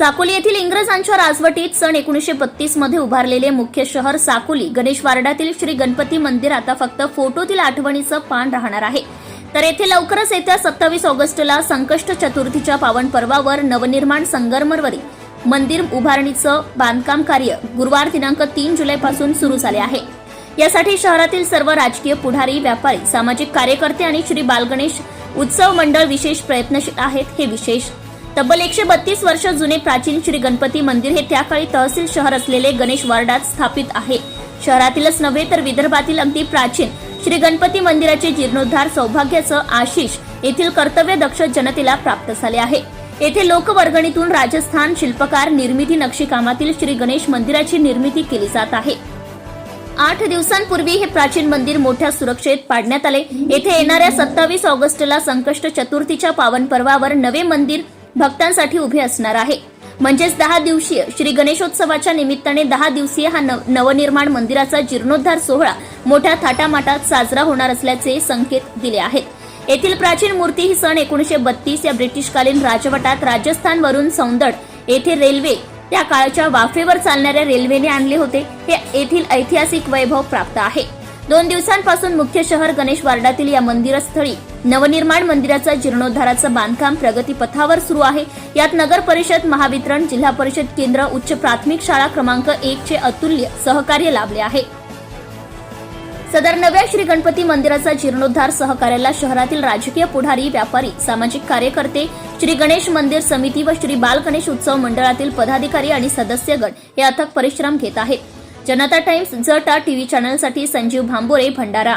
साकोली येथील इंग्रजांच्या राजवटीत सन एकोणीसशे बत्तीसमध्ये उभारलेले मुख्य शहर साकोली गणेश वार्डातील श्री गणपती मंदिर आता फक्त फोटोतील आठवणीचं पान राहणार आहे. तर येथे लवकरच येत्या सत्तावीस ऑगस्टला संकष्ट चतुर्थीच्या पावन पर्वावर नवनिर्माण संगमरवरी मंदिर उभारणीचं बांधकाम कार्य गुरुवार दिनांक तीन जुलैपासून सुरू झाले आहे. यासाठी शहरातील सर्व राजकीय पुढारी व्यापारी सामाजिक कार्यकर्ते आणि श्री बालगणेश उत्सव मंडळ विशेष प्रयत्नशील आहेत. हे विशेष तब्बल एकशे बत्तीस वर्ष जुने प्राचीन श्री गणपती मंदिर हे त्या काळी तहसील शहर असलेले गणेश वार्डात स्थापित आहे. शहरातीलच नव्हे तर विदर्भातील अगदी प्राचीन श्री गणपती मंदिराचे जीर्णोद्धार सौभाग्याचं आशिष येथील कर्तव्य दक्ष जनतेला प्राप्त झाले आहे. येथे लोकवर्गणीतून राजस्थान शिल्पकार निर्मिती नक्षीकामातील श्री गणेश मंदिराची निर्मिती केली जात आहे. आठ दिवसांपूर्वी हे प्राचीन मंदिर मोठ्या सुरक्षेत पाडण्यात आले. येथे येणाऱ्या सत्तावीस ऑगस्टला संकष्ट चतुर्थीच्या पावन पर्वावर नवे मंदिर भक्तांसाठी उभे असणार आहे. म्हणजेच दहा दिवसीय श्री गणेशोत्सवाच्या निमित्ताने दहा दिवसीय हा नव- नवनिर्माण मंदिराचा जीर्णोद्धार सोहळा मोठ्या थाटामाटात साजरा होणार असल्याचे संकेत दिले आहेत. येथील प्राचीन मूर्ती ही सन एकोणीशे बत्तीस या ब्रिटिशकालीन राजवटात राजस्थानवरून सौंदड येथे रेल्वे त्या काळच्या वाफेवर चालणाऱ्या रेल्वेने आणले होते. हे येथील ऐतिहासिक वैभव प्राप्त आहे. दोन दिवसांपासून मुख्य शहर गणेश वार्डातील या मंदिरस्थळी नवनिर्माण मंदिराचा जीर्णोद्धाराचं बांधकाम प्रगतीपथावर सुरू आहे. यात नगर परिषद महावितरण जिल्हा परिषद केंद्र उच्च प्राथमिक शाळा क्रमांक एक चे अतुल्य सहकार्य लाभले आहे. सदर नव्या श्री गणपती मंदिराचा जीर्णोद्धार सहकार्याला शहरातील राजकीय पुढारी व्यापारी सामाजिक कार्यकर्ते श्री गणेश मंदिर समिती व श्री बाल गणेश उत्सव मंडळातील पदाधिकारी आणि सदस्यगण हे अथक परिश्रम घेत आहेत. जनता टाइम्स जटा टीव्ही चॅनलसाठी Sanjeev Bhambore Bhandara